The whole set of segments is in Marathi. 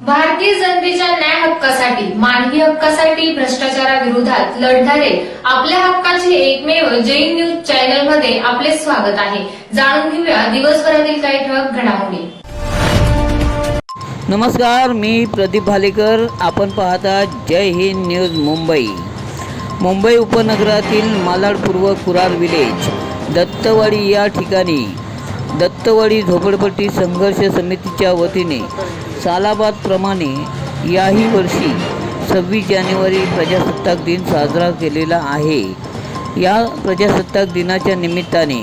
भारतीय जनतेच्या न्याय हक्कासाठी मानवी हक्कासाठी भ्रष्टाचाराविरोधात लढणारे आपल्या हक्काचे एकमेव जैन न्यूज चॅनलमध्ये आपले स्वागत आहे. जाणून घेऊया दिवसभरातील काही ठळक घडामोडी. नमस्कार मी प्रदीप भालेकर. आपण पाहता जय हिंद न्यूज मुंबई. मुंबई उपनगरातील मालाडपूर्व कुरार विलेज दत्तवाडी या ठिकाणी दत्तवाडी झोपडपट्टी संघर्ष समितीच्या वतीने सालाबादप्रमाणे याही वर्षी सव्वीस जानेवारी प्रजासत्ताक दिन साजरा केलेला आहे. या प्रजासत्ताक दिनाच्या निमित्ताने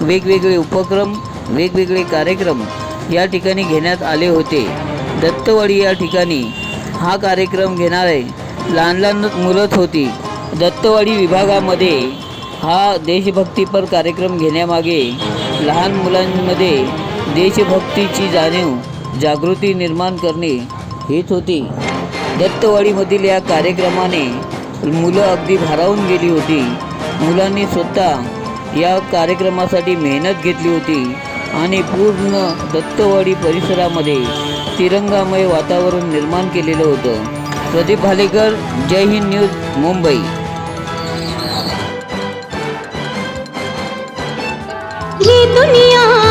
वेगवेगळे उपक्रम वेगवेगळे कार्यक्रम या ठिकाणी घेण्यात आले होते. दत्तवाडी या ठिकाणी हा कार्यक्रम घेणारे लहान लहान मुलंच होती. दत्तवाडी विभागामध्ये हा देशभक्तीपर कार्यक्रम घेण्यामागे लहान मुलांमध्ये देशभक्तीची जाणीव जागृती निर्माण करणे हेच होते. दत्तवाडीमधील या कार्यक्रमाने मुलं अगदी भारावून गेली होती. मुलांनी स्वतः या कार्यक्रमासाठी मेहनत घेतली होती आणि पूर्ण दत्तवाडी परिसरामध्ये तिरंगामय वातावरण निर्माण केलेलं होतं. प्रदीप भालेकर जय हिंद न्यूज मुंबई. ये दुनिया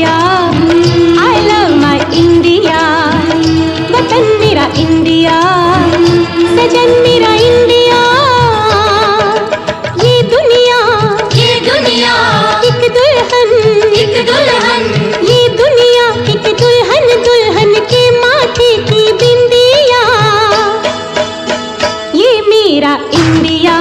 India I love my India वतन मेरा इंडिया सजन मेरा इंडिया ये दुनिया ये दुनिया एक दुल्हन एक दुल्हन ये दुनिया एक दुल्हन दुल्हन के माथे की बिंदिया ये मेरा इंडिया